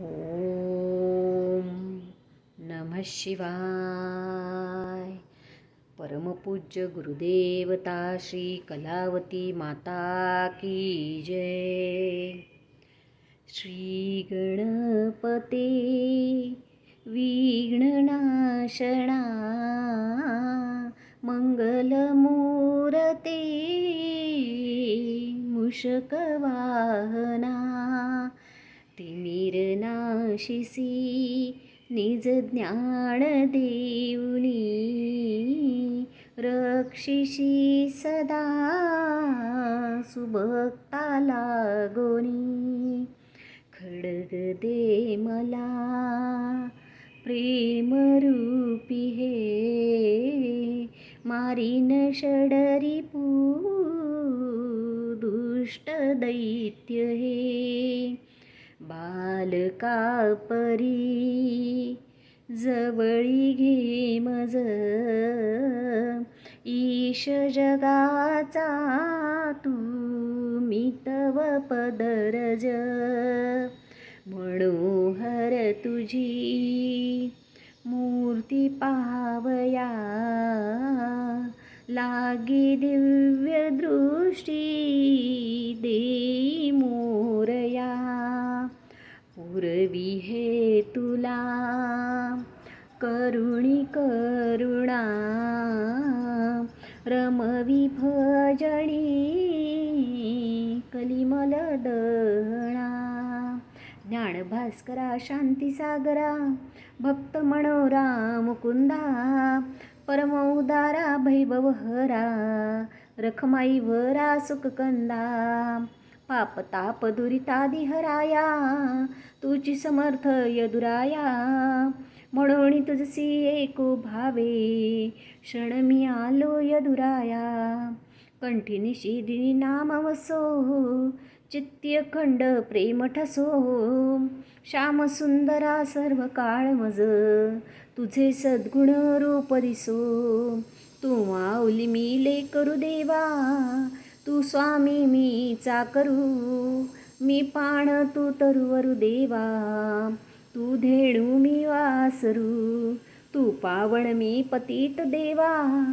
ओम नमः शिवाय. परमपूज्य गुरुदेवता श्री कलावती माता की जय. श्री गणपते विघ्ननाशणा मङ्गलमूरते मुषकवाहना तिमिरनाशिसी निज ज्ञान देऊनी रक्षिषी सदा सुभक्ताला गोनी खडग दे मला प्रेमरूपी हे मारीन षडरी पू दुष्ट दैत्य हे. बालका परी जवळी घे मज. ईश जगाचा तू मितव पदरज. मनोहर तुझी मूर्ती पावया लागी दिव्य दृष्टी देई मोरया. पुरवी हे तुला. करुणी करुणा. रमवी भजणी कलिमल दहणा ज्ञानभास्करा शांतीसागरा भक्त मनोरा मुकुंदा. परम उदारा भैभवहरा रखमाई वरा सुखकंदा. पाप ताप दुरितादी तुझी समर्थ यदुराया. म्हणून तुझसी एको भावे क्षण मी आलो यदुराया. कंठी निशिदिनी नाम वसो चित्य खंड प्रेम ठसो. श्याम सुंदरा सर्व काळ मज तुझे सद्गुण रूप दिसो. तू माऊली मी ले करू देवा तू स्वामी मी चाकरू. मी पाण तू तरुवरु देवा. तू धेणू मी वासरू. तू पावण मी पतित देवा.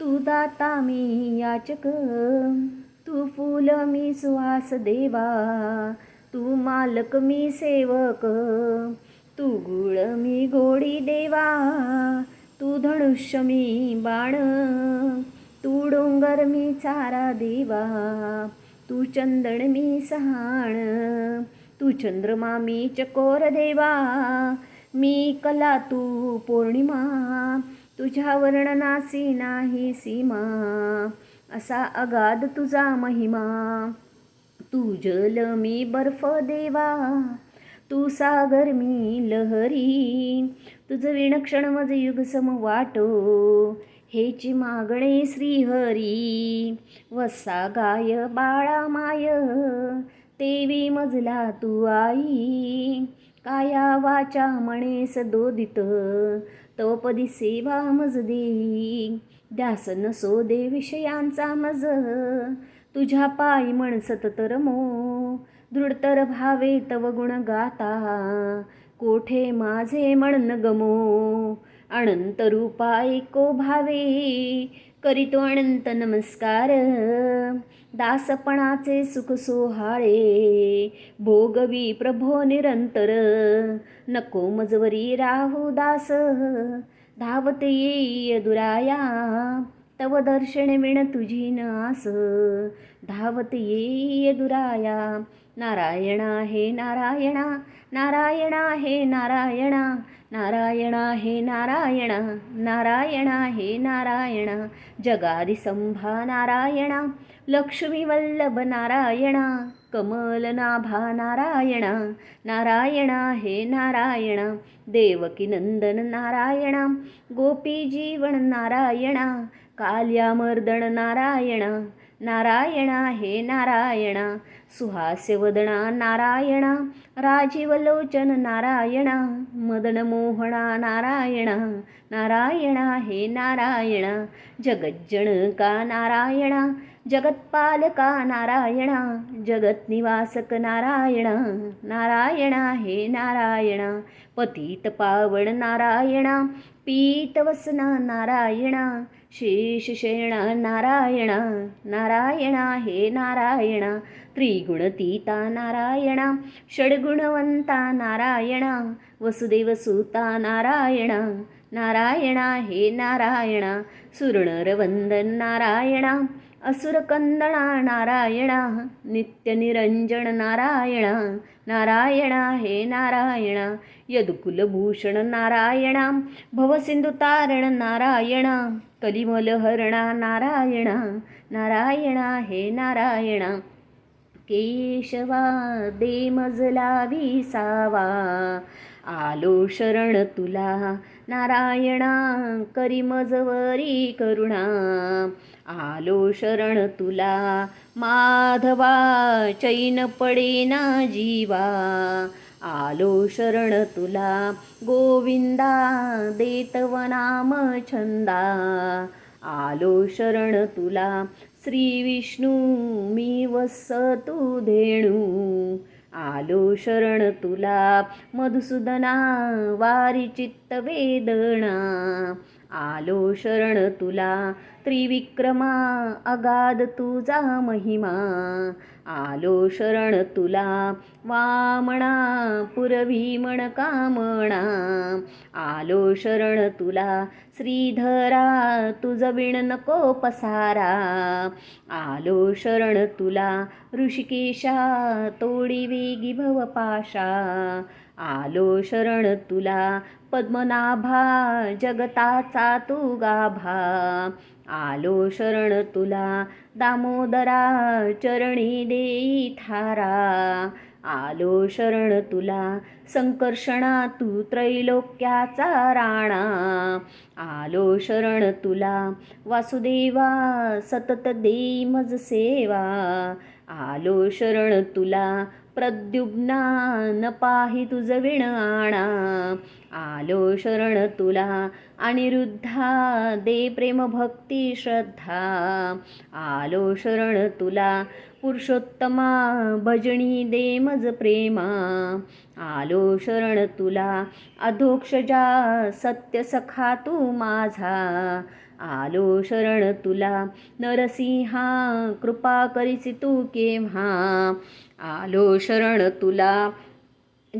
तू दाता मी याचक. तू फूल मी सुवास देवा. तू मालक मी सेवक. तू गुळ मी गोडी देवा. तू धनुष्य मी बाण. तू डोंगर मी चारा देवा तू चंदन मी सहाण तू चंद्रमा मी चकोर देवा मी कला तू पौर्णिमा तुझ्या वर्णनासी नाही सीमा असा अगाध तुझा महिमा. तू जल मी बर्फ देवा तू सागर मी लहरी तुझं विणक्षण मज युग सम वाटो हेची मागणे श्रीहरी वसा गाय बाळा माय तेवी मजला तू आई काया वाचा म्हणे सदोदित तवपदी सेवा मज देई द्यास नसो दे विषयांचा मज तुझ्या पायी म्हण सततर मो दृढतर भावे तव गुण गाता कोठे माझे म्हण गमो अनंत रूपा भावे करीतो अनंत नमस्कार। दासपणाचे सुख सोहाळे भोगवी प्रभो निरंतर। नको मजवरी राहू दास धावत येई दुराया। तव दर्शन विण तुझी नास धावत येई दुराया। नारायणा हे नारायणा नारायणा हे नारायणा। नारायणा हे नारायणा नारायणा हे नारायणा. जगादिसंभा नारायणा लक्ष्मीवल्लभ नारायणा कमलनाभा नारायणा. नारायणा हे नारायणा देवकी नंदन नारायणा गोपी जीवन नारायणा काल्यामर्दन नारायणा नारायणा हे नारायणा. सुहास्यवदना नारायणा. राजीवलोचन नारायणा. मदन मोहना नारायणा. नारायणा हे नारायणा. जगज्जनका नारायणा. जगत्पालका नारायणा. जगत निवासक नारायणा. नारायणा हे नारायणा. पतित पावन नारायणा. पीतवसना नारायणा. शेष शेण नारायणा नारायणा हे नारायणा त्रिगुणतीता नारायणा षड्गुणवंता नारायणा वसुदेवसुता नारायणा नारायणा हे नारायणा सुरनरवंदन नारायणा असुरकंदणा नारायणा नित्यनिरंजन नारायणा नारायणा हे नारायणा यदुकुलभूषण नारायणा भवसिंधुतारण नारायणा कलिमलहरणा नारायणा नारायणा हे नारायणा केशवा दे मजला विसावा आलो शरण तुला. नारायणा करी मजवरी करुणा. आलो शरण तुला. माधवा चैन पडेना जीवा. आलो शरण तुला. गोविंदा देतवनाम छंदा. आलो शरण तुला. श्री विष्णू मी तू धेणू. आलो शरण तुला मधुसूदना वारी चित्त वेदना. आलो शरण तुला. त्रिविक्रमा अगाध तुझा महिमा. आलो शरण तुला. वामणा पुरभीमण कामणा. आलो शरण तुला. श्रीधरा तुझ विण नको पसारा. आलो शरण तुला. ऋषिकेशा तोडी वेगी भवपाशा आलो शरण तुला पद्मनाभा जगताचा तू गाभा. आलो शरण तुला दामोदरा चरणी देई थारा. आलो शरण तुला संकर्षणा तू त्रैलोक्याचा राणा. आलो शरण तुला वासुदेवा सतत देई मज सेवा. आलो शरण तुला प्रद्युम्ना न पाही तुझ विण आणा आलो शरण तुला अनिरुद्धा दे प्रेम भक्ती श्रद्धा. आलो शरण तुला पुरुषोत्तमा भजनी दे मज प्रेमा. आलो शरण तुला अधोक्षजा सत्य सखा तू माझा. आलो शरण तुला. नरसिंहा कृपा करीसी तू केव्हा? आलो शरण तुला.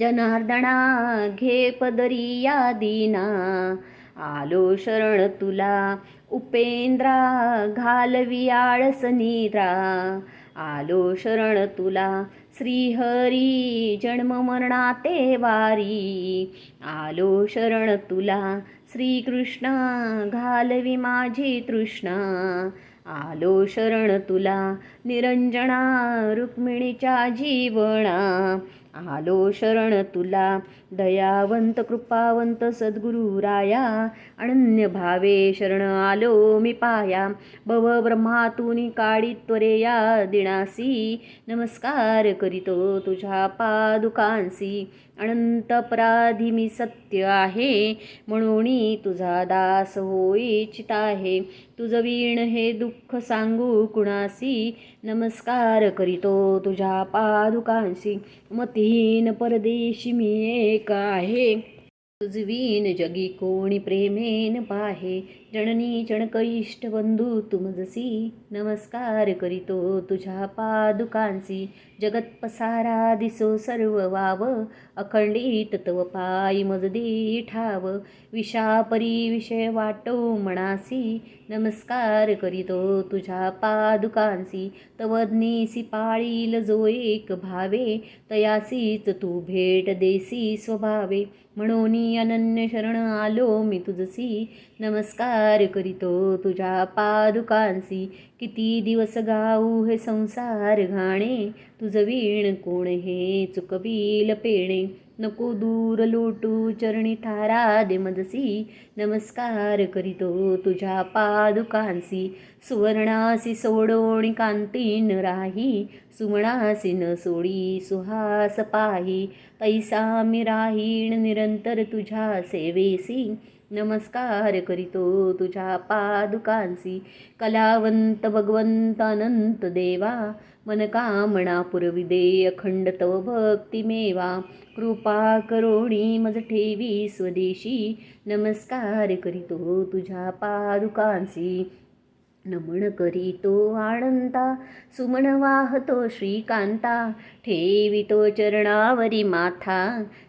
जनार्दना घे पदरी या दीना आलो शरण तुला. उपेंद्रा घालवी आळस निद्रा. आलो शरण तुला. श्रीहरी जन्म मरणाते वारी. आलो शरण तुला. श्रीकृष्ण घालवी माझी तृष्णा. आलो शरण तुला निरंजना रुक्मिणीच्या जीवना. आलो शरण तुला. दयावंत कृपावंत सद्गुरु राया. अनन्य भावे शरण आलो मी पाया. भव ब्रह्मातून काळी त्वरे या दिनासी. नमस्कार करीतो तुझ्या पादुकांसी. अनंत अपराधी मी सत्य आहे. म्हणून तुझा दास होई इच्छित आहे. तुझं वीण हे दुःख सांगू कुणासी? नमस्कार करीतो तुझ्या पादुकांसी. मतीन परदेशी मी एक आहे. तुझवीन जगी कोणी प्रेमेन पाहे. जननी चणक इष्टबंधू तुमजसी नमस्कार करीतो तुझ्या पादुकांसी. जगत पसारा दिसो सर्व वाव अखंडित तव पायी मजदी ठाव. विषापरी विषय वाटो मनासी नमस्कार करीतो तुझ्या पादुकांसी. तवज्ञेसी पाळील जो एक भावे तयासीच तू भेट देसी स्वभावे. म्हणून अनन्य शरण आलो मी तुझसी. नमस्कार करीतो तुझ्या पादुकांसी. किती दिवस गाऊ हे संसार घाणे? तुझं वीण कोण हे चुकवील पेणे? नको दूर लोटू चरणी थारा दे मदसी नमस्कार करीतो तुझ्या पादुकांसी. सुवर्णासी सोडोणी कांतीन राही. सुमणासी न सोडी सुहास पाही. तैसा मी राहीण निरंतर तुझ्या सेवेसी. नमस्कार करीतो तुझ्या पादुकांसी कलावंत भगवंत अनंत देवा मनकामना पुरविदे अखंड तव भक्तिमेवा कृपा करोणी मज ठेवी स्वदेशी. नमस्कार करीतो तुझ्या पादुकांसी नमन करीतो आनंदा सुमन वाहतो श्रीकांता ठेवितो चरणावरी माथा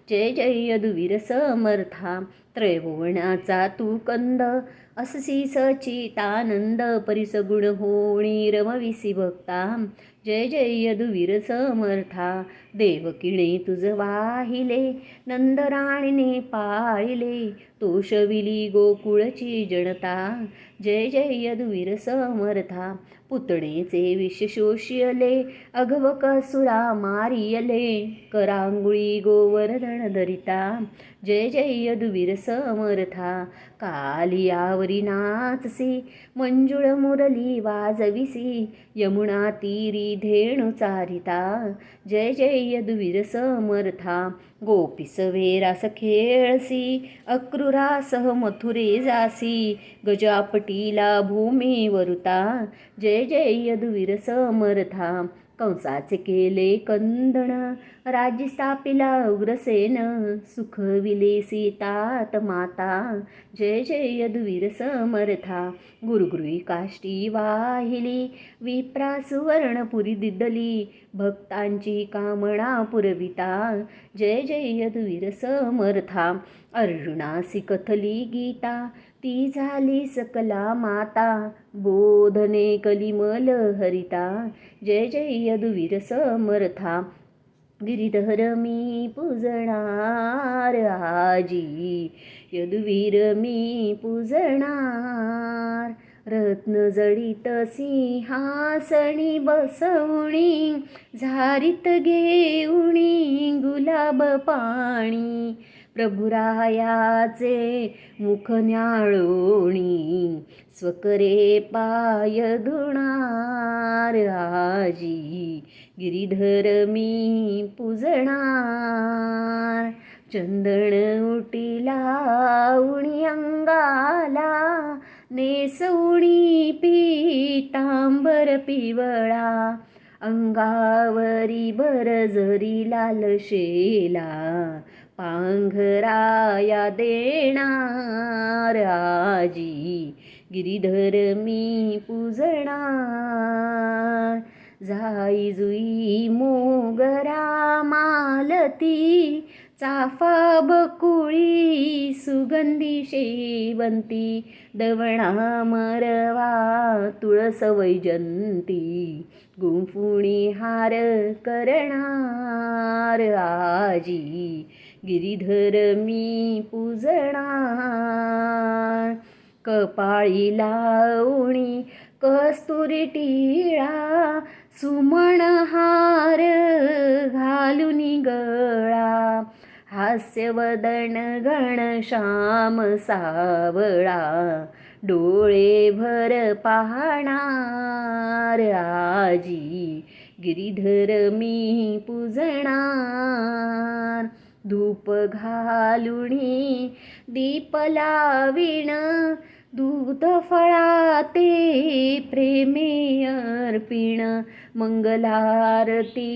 जय जय यदुवीर समर्था त्रयभुवनाचा तू कंद अससी सचितानंद परिसगुण होणी रमविसी भक्ता जय जय यदुवीर समर्था देवकिणे तुझ वाहिले नंदराणीने पाळिले. तोषविली गोकुळची जनता जय जय यदुवीर समर्था. पुतणेचे विष शोषियले अघवकसुरा मारियले. करांगुळी गोवर्धन धरिता जय जय यदुवीर समर्था. कालियावरी नाचसी मंजुळ मुरली वाजविसी. यमुना तीरी धेणु चारिता जय जय यद्वीरसमर्था समर्था गोपीसवे रास खेळसी अक्रूरासह मथुरे जासी गजापटीला भूमी वरुता जय जय यदुवीर समर्था कंसाचे केले कंदण राज्य स्थापिला उग्रसेन सुखविले सीतात माता. जय जय यदुवीर समर्था गुरुगृही काष्टी वाहिली. विप्रा सुवर्णपुरी दिदली भक्तांची कामना पुरविता. जय जय यदुवीर समर्था अर्जुनासी कथली गीता. ती झाली सकला माता. बोधने कलिमल हरिता. जय जय यदुवीर समर्था. गिरिधर मी पूजणार आजी. यदुवीर मी पूजणार. रत्न जडित सिंहासणी बसवणी. झारीत घेऊणी गुलाब पाणी. प्रभुरायाचे मुख न्याळोणी स्वकरे पाय धुणार आजी. गिरिधर मी पुजणार. चंदन उटीला उणी अंगाला नेसवणी पीतांबर पिवळा. अंगावरी बरजरी लाल शेला. पांघराया देणार आजी. गिरिधर मी पूजणार. जाई जुई मोगरा मालती. चाफा बकुळी सुगंधी शेवंती. दवणा मरवा तुळस वैजंती. गुंफुणी हार करणार आजी. गिरिधर मी पूजणार. कपाळी लावणी कस्तुरी टिळा सुमण हार घालून गळा. हास्यवदन गण श्याम सावळा डोळे भर पाहणार. आजी गिरिधर मी पूजणार. धूप घालुणी दीप लाविण दूध फळाते प्रेमे अर्पिण मंगलारती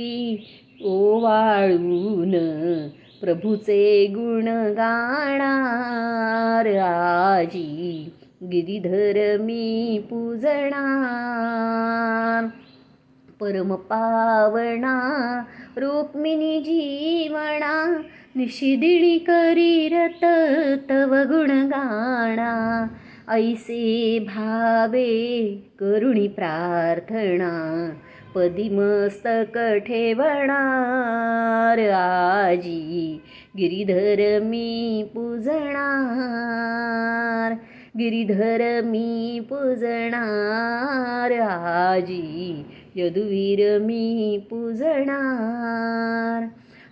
ओवाळून प्रभूचे गुण गाणार. आजी गिरिधर मी पूजणार. परमपावणा रुक्मिणी जीवना निशिदिणी करीरत तव गुणगाणा ऐसे भावे करुणी प्रार्थना पदी मस्तक ठेवणार आजी गिरिधर मी पूजणार गिरिधर मी पूजणार आजी यदुवीर मी पूजणार.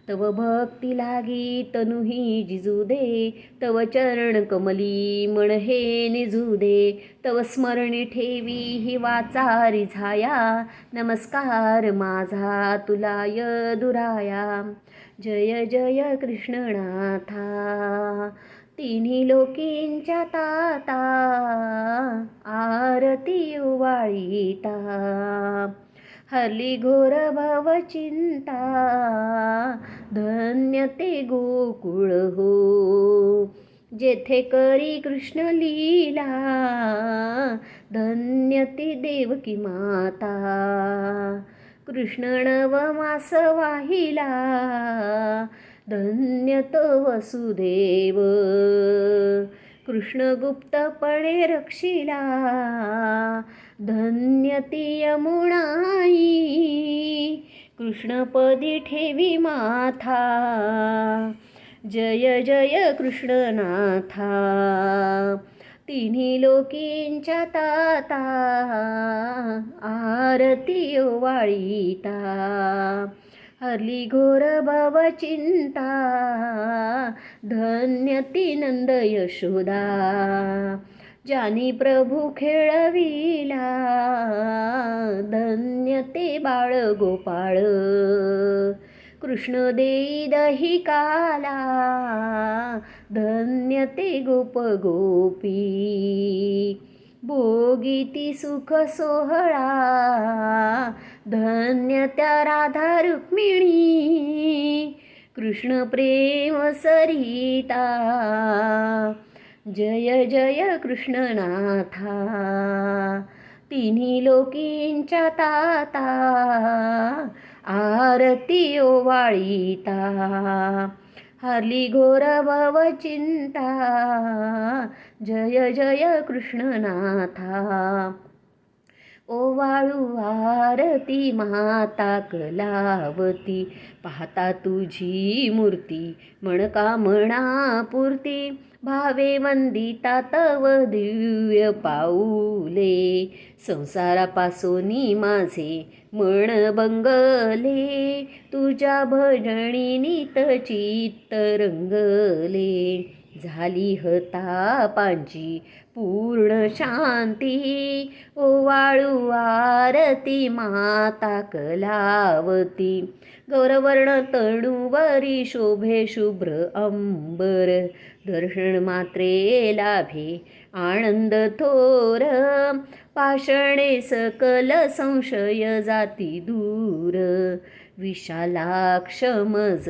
तव भक्ती लागी तनुही जिजू दे तव चरण कमली मन हे निजू दे तव स्मरणी ठेवी ही वाचारी झाया नमस्कार माझा तुला यदुराया जय जय कृष्णनाथा. तिन्ही लोकींच्या ताता आरती उवाळीता. हली घोर भव चिंता धन्य ते गोकुळ हो. जेथे करी कृष्ण लीला धन्य ते देवकी माता. कृष्ण नवमास वाहिला धन्य तो वसुदेव. कृष्ण गुप्तपणे रक्षिला. धन्य ती यमुनाई कृष्णपदी ठेवी माथा. जय जय कृष्णनाथा. तिन्ही लोकींच्या ताता आरती वाळीता हरली घोर भव चिंता धन्य ती नंद यशोदा. ज्यानी प्रभू खेळविला धन्य ते बाळ गोपाळ. कृष्ण देई दही काला धन्य ते गोप गोपी. भोगीती सुख सोहळा धन्य त्या राधा रुक्मिणी कृष्ण प्रेम सरिता. जय जय कृष्णनाथा. तिन्ही लोकींच्या ताता आरती ओवाळीता. हरली घोर भव चिंता जय जय कृष्णनाथा. ओवाळू आरती माता कलावती पाहता तुझी मूर्ती म्हणकामणा पुरती. भावे वंदिता तव दिव्य पाऊले. संसारापासोनी माझे मन बंगले. तुझ्या भजणी नीत चित्त रंगले. झाली हतापांची पूर्ण शांती ओवाळू आरती माता कलावती. गौरवर्ण तणुवरी शोभे शुभ्र अंबर. दर्शन मात्रे लाभे आनंद थोर. पाषणे सकल संशय जाती दूर. विशालाक्षमज मज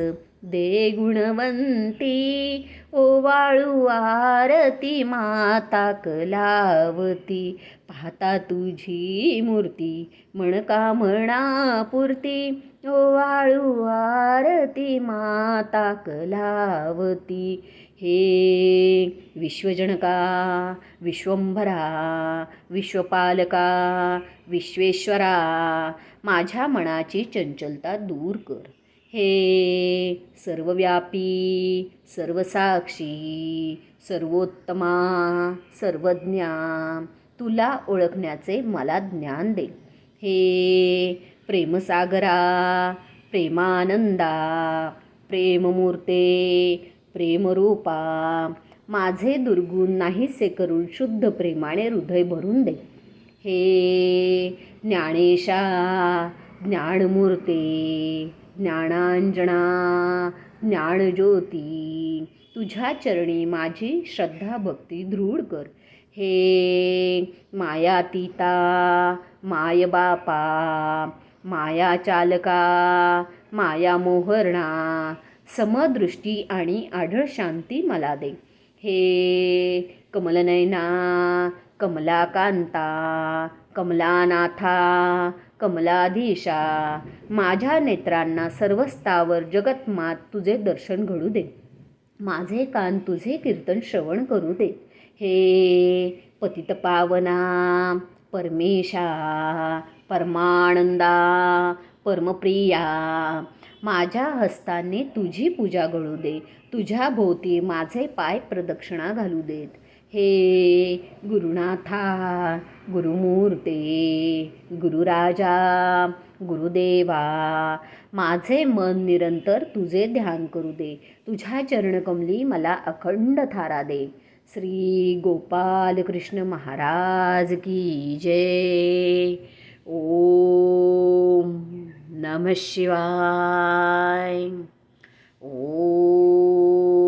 दे गुणवंती. ओवाळू आरती माता कलावती. पाहता तुझी मूर्ती म्हणकामणा पुरती ओवाळू आरती माता कलावती. हे विश्वजनका विश्वंभरा विश्वपालका विश्वेश्वरा माझ्या मनाची चंचलता दूर कर. हे सर्वव्यापी सर्वसाक्षी सर्वोत्तमा सर्वज्ञा तुला ओळखण्याचे मला ज्ञान दे. हे प्रेमसागरा प्रेमानंदा प्रेममूर्ते प्रेमरूपा माझे दुर्गुण नाहीसे करून शुद्ध प्रेमाने हृदय भरून दे. हे ज्ञानेशा ज्ञानमूर्ते ज्ञानांजना ज्ञानज्योती तुझ्या चरणी माझी श्रद्धा भक्ती दृढ कर. हे मायातीता मायबापा माया चालका माया मोहरणा समदृष्टी आणि आढळ शांती मला दे. हे कमलनयना कमलाकांता कमलानाथा कमलाधीशा माझ्या नेत्रांना सर्वस्तावर जगतमात तुझे दर्शन घडू दे. माझे कान तुझे कीर्तन श्रवण करू दे. हे पतित पावना परमेशा परमानंदा परमप्रिया माझ्या हस्ताने तुझी पूजा घडू दे. तुझ्या भोवती माझे पाय प्रदक्षिणा घालू देत. हे गुरुनाथा गुरुमूर्ते गुरुराजा गुरुदेवा माझे मन निरंतर तुझे ध्यान करू दे. तुझ्या चरणकमली मला अखंड थारा दे. श्री गोपाल कृष्ण महाराज की जय. ओम नम शिवाय. ओम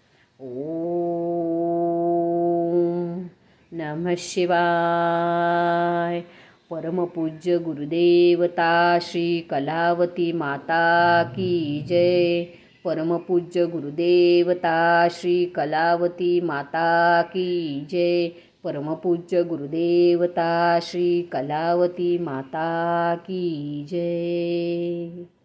नमः शिवाय. परमपूज्य गुरुदेवता श्री कलावती माता की जय. परमपूज्य गुरुदेवता श्री कलावती माता की जय. परमपूज्य गुरुदेवता श्री कलावती माता की जय.